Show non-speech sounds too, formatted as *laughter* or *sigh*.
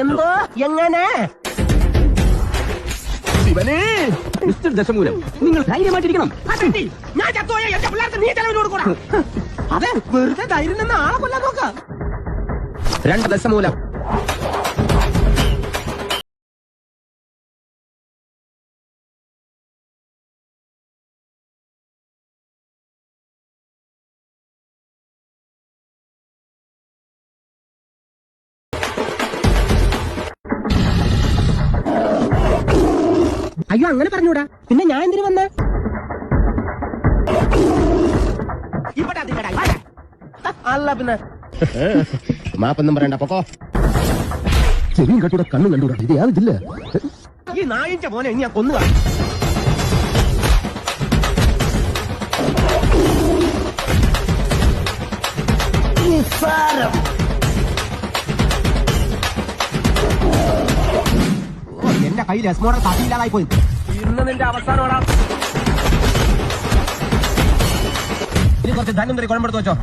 എന്തോ? എങ്ങനെ? ശിവനെ. മിസ്റ്റർ ദശമൂലം നിങ്ങൾ ധൈര്യമായിട്ടിരിക്കണം. ഞാൻ ചത്തോയ എന്റെ പിള്ളേർക്ക് നീ ചെലവിനോട് കൂടാ. അതെ വെറുതെ ധൈര്യം നിന്ന് ആളെ കൊല്ലാൻ നോക്ക. രണ്ട് ദശമൂലം. അയ്യോ അങ്ങനെ പറഞ്ഞൂടാ. പിന്നെ ഞാൻ എന്തിനു വന്ന? അല്ല പിന്നെ. *laughs* മാപ്പൊന്നും പറയണ്ട പൊക്കോ. ചെവിയും കട്ടൂടെ കണ്ണും കണ്ടൂടാ. ഇത് യാതില്ല ഈ നായിന്റെ മോനെ ഇനി ഞാൻ കൊന്നുക എന്റെ കയ്യിൽ എസ്മോടെ തട്ടിയില്ലാതായി പോയി. ഇന്ന് നിന്റെ അവസാനമാടാ. ഇനി കുറച്ച് ധനം തരി കുഴമ്പെടുത്ത് വെച്ചോ.